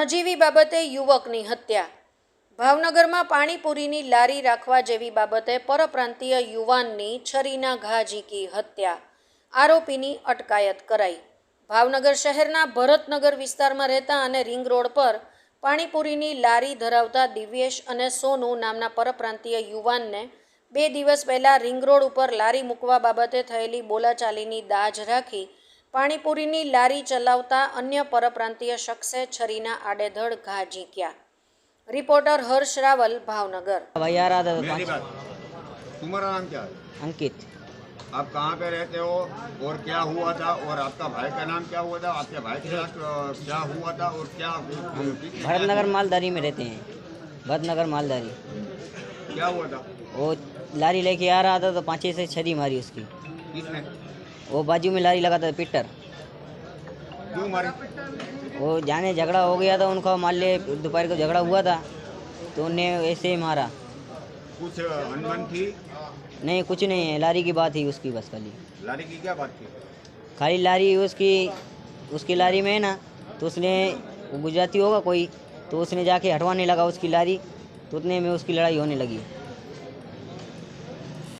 નજીવી બાબતે યુવકની હત્યા. ભાવનગરમાં પાણીપુરીની લારી રાખવા જેવી બાબતે પરપ્રાંતીય યુવાનની છરીના ઘા ઝીકી હત્યા. આરોપીની અટકાયત કરાઈ. ભાવનગર શહેરના ભરતનગર વિસ્તારમાં રહેતા અને રિંગ રોડ પર પાણીપુરીની લારી ધરાવતા દિવ્યેશ અને સોનુ નામના પરપ્રાંતીય યુવાનને બે દિવસ પહેલાં રિંગ રોડ ઉપર લારી મૂકવા બાબતે થયેલી બોલાચાલીની દાજ રાખી પાણીપુરીની લારી ચલાવતા અન્ય પરપ્રાંતીય શખ્સે છરીના આડેધડ ઘા ઝીક્યા રિપોર્ટર હર્ષ રાવલ ભાવનગર भाई आ रहा था तो मेरी पाँच बात तुम्हारा नाम क्या है अंकित आप कहाँ पे रहते हो और क्या हुआ था और आपका भाई का नाम क्या हुआ था आपके भाई के साथ अ, क्या हुआ था और क्या भरतनगर मालदारी में रहते हैं भरतनगर मालदारी क्या हुआ था वो लारी लेके आ रहा था तो पाँचे से छरी मारी उसकी किसने वो बाजू में लारी लगा था पीटर। क्यों मारी? वो जाने झगड़ा हो गया था उनका मान ले दोपहर को झगड़ा हुआ था तो उन्हें ऐसे ही मारा। कुछ अनबन थी? नहीं कुछ नहीं है लारी की बात ही उसकी बस खाली। लारी की क्या बात थी? खाली लारी उसकी उसकी लारी में है ना तो उसने गुजराती होगा कोई तो उसने जाके हटवाने लगा उसकी लारी तो उतने में उसकी लड़ाई होने लगी।